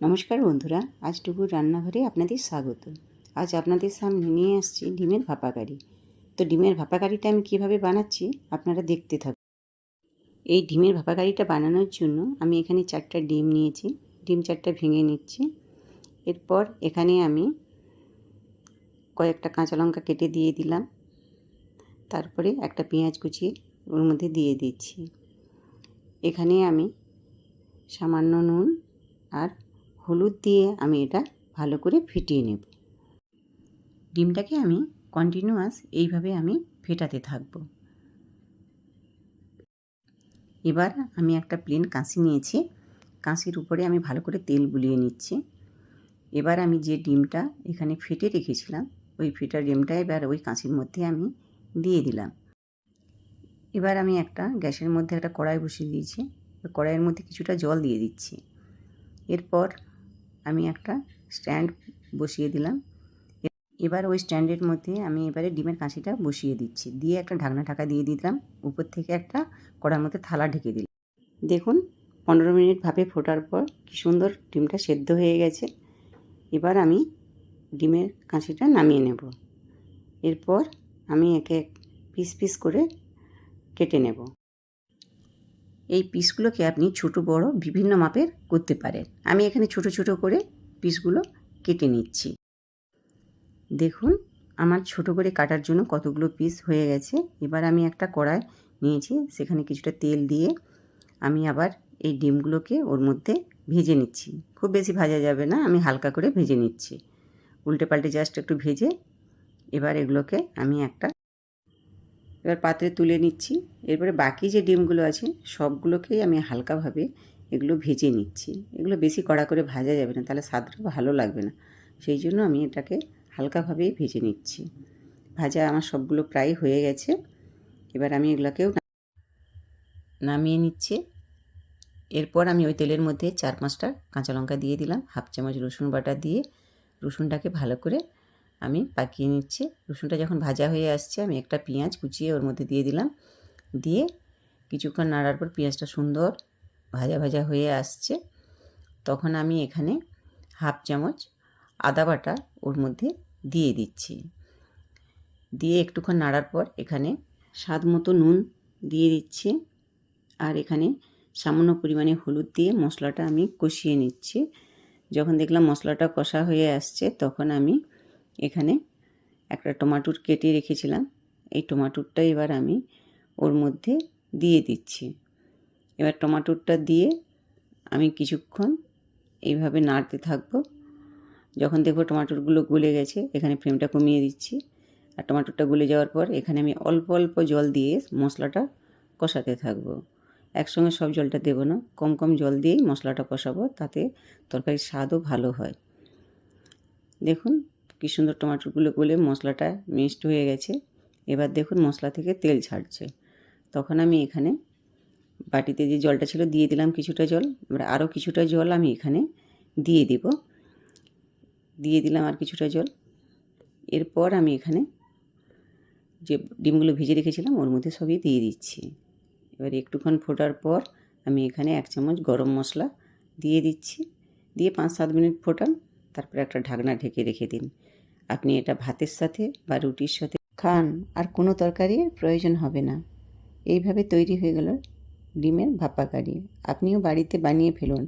নমস্কার বন্ধুরা, আজ টুকুর রান্নাঘরে আপনাদের স্বাগত। আজ আপনাদের সামনে নিয়ে আসছি ডিমের ভাপা কারি। তো ডিমের ভাপা কারিটা আমি কীভাবে বানাচ্ছি আপনারা দেখতে থাকুন। এই ডিমের ভাপা কারিটা বানানোর জন্য আমি এখানে চারটা ডিম নিয়েছি। ডিম চারটা ভেঙে নিচ্ছি। এরপর এখানে আমি কয়েকটা কাঁচা লঙ্কা কেটে দিয়ে দিলাম। তারপরে একটা পেঁয়াজ কুচিয়ে ওর মধ্যে দিয়ে দিচ্ছি। এখানে আমি সামান্য নুন আর হলুদ দিয়ে আমি এটা ভালো করে ফেটিয়ে নেব। ডিমটাকে আমি কন্টিনিউয়াস এইভাবে আমি ফেটাতে থাকব। এবার আমি একটা প্লেন কাঁচি নিয়েছি। কাঁচির উপরে আমি ভালো করে তেল বুলিয়ে নিচ্ছি। এবার আমি যে ডিমটা এখানে ফেটে রেখেছিলাম, ওই ফেটা ডিমটা এবার ওই কাঁচির মধ্যে আমি দিয়ে দিলাম। এবার আমি একটা গ্যাসের মধ্যে একটা কড়াই বসিয়ে দিয়েছি। কড়াইয়ের মধ্যে কিছুটা জল দিয়ে দিচ্ছি। এরপর আমি একটা স্ট্যান্ড বসিয়ে দিলাম। এবার ওই স্ট্যান্ডের মধ্যে আমি এবারে ডিমের কাঁচিটা বসিয়ে দিচ্ছি। দিয়ে একটা ঢাকনা ঢাকা দিয়ে দিলাম। উপর থেকে একটা কড়ার মধ্যে থালা ঢেকে দিলাম। দেখুন, পনেরো মিনিট ভাপে ফোটার পর কী সুন্দর ডিমটা সেদ্ধ হয়ে গেছে। এবার আমি ডিমের কাঁচিটা নামিয়ে নেব। এরপর আমি একে এক পিস পিস করে কেটে নেব। এই পিসগুলোকে আপনি ছোট, বড় বিভিন্ন মাপের করতে পারেন। আমি এখানে ছোট ছোট করে পিসগুলো কেটে নিচ্ছি। দেখুন, আমার ছোট করে কাটার জন্য কতগুলো পিস হয়ে গেছে। এবার আমি একটা কড়াই নিয়েছি, সেখানে কিছুটা তেল দিয়ে আমি আবার এই ডিমগুলোকে ওর মধ্যে ভেজে নিচ্ছি। খুব বেশি ভাজা যাবে না, আমি হালকা করে ভেজে নিচ্ছি। উল্টে পাল্টে জাস্ট একটু ভেজে এবার এগুলোকে আমি একটা এবার পাত্রে তুলে নিচ্ছি। এরপরে বাকি যে ডিমগুলো আছে, সবগুলোকেই আমি হালকাভাবে এগুলো ভেজে নিচ্ছি। এগুলো বেশি কড়া করে ভাজা যাবে না, তাহলে স্বাদটা ভালো লাগবে না। সেই জন্য আমি এটাকে হালকাভাবেই ভেজে নিচ্ছি। ভাজা আমার সবগুলো প্রায় হয়ে গেছে। এবার আমি এগুলোকেও নামিয়ে নিচ্ছি। এরপর আমি ওই তেলের মধ্যে চার পাঁচটা কাঁচা লঙ্কা দিয়ে দিলাম, হাফ চামচ রসুন বাটা দিয়ে। রসুনটাকে ভালো করে আমি পাকিয়ে নিচ্ছি। রসুনটা যখন ভাজা হয়ে আসছে, আমি একটা পেঁয়াজ কুচিয়ে ওর মধ্যে দিয়ে দিলাম। দিয়ে কিছুক্ষণ নাড়ার পর পেঁয়াজটা সুন্দর ভাজা ভাজা হয়ে আসছে। তখন আমি এখানে হাফ চামচ আদা বাটা ওর মধ্যে দিয়ে দিচ্ছি। দিয়ে একটুক্ষণ নাড়ার পর এখানে স্বাদ মতো নুন দিয়ে দিচ্ছি। আর এখানে সামান্য পরিমাণে হলুদ দিয়ে মশলাটা আমি কষিয়ে নিচ্ছি। যখন দেখলাম মশলাটা কষা হয়ে আসছে, তখন আমি এখানে একটা টমাটোর কেটে রেখেছিলাম। এই টমাটোরটা এবার আমি ওর মধ্যে দিয়ে দিচ্ছি। এবার টমাটোরটা দিয়ে আমি কিছুক্ষণ এইভাবে নাড়তে থাকব। যখন দেখব টমাটোরগুলো গলে গেছে, এখানে ফ্লেমটা কমিয়ে দিচ্ছি। আর টমাটোরটা গলে যাওয়ার পর এখানে আমি অল্প অল্প জল দিয়ে মশলাটা কষাতে থাকব। একসঙ্গে সব জলটা দেবো না, কম কম জল দিয়েই মশলাটা কষাবো, তাতে তরকারির স্বাদও ভালো হয়। দেখুন কী সুন্দর টমাটোরগুলো গলে মশলাটা মিক্সড হয়ে গেছে। এবার দেখুন মশলা থেকে তেল ছাড়ছে। তখন আমি এখানে বাটিতে যে জলটা ছিল দিয়ে দিলাম কিছুটা জল। এবার আরও কিছুটা জল আমি এখানে দিয়ে দিব। দিয়ে দিলাম আর কিছুটা জল। এরপর আমি এখানে যে ডিমগুলো ভেজে রেখেছিলাম, ওর মধ্যে সবই দিয়ে দিচ্ছি। এবার একটুক্ষণ ফোটার পর আমি এখানে এক চামচ গরম মশলা দিয়ে দিচ্ছি। দিয়ে পাঁচ সাত মিনিট ফোটান। তারপরে একটা ঢাকনা ঢেকে রেখে দিন। আপনি এটা ভাতের সাথে বা রুটির সাথে খান, আর কোনো তরকারির প্রয়োজন হবে না। এইভাবে তৈরি হয়ে গেল ডিমের ভাপা কারি। আপনিও বাড়িতে বানিয়ে ফেলুন।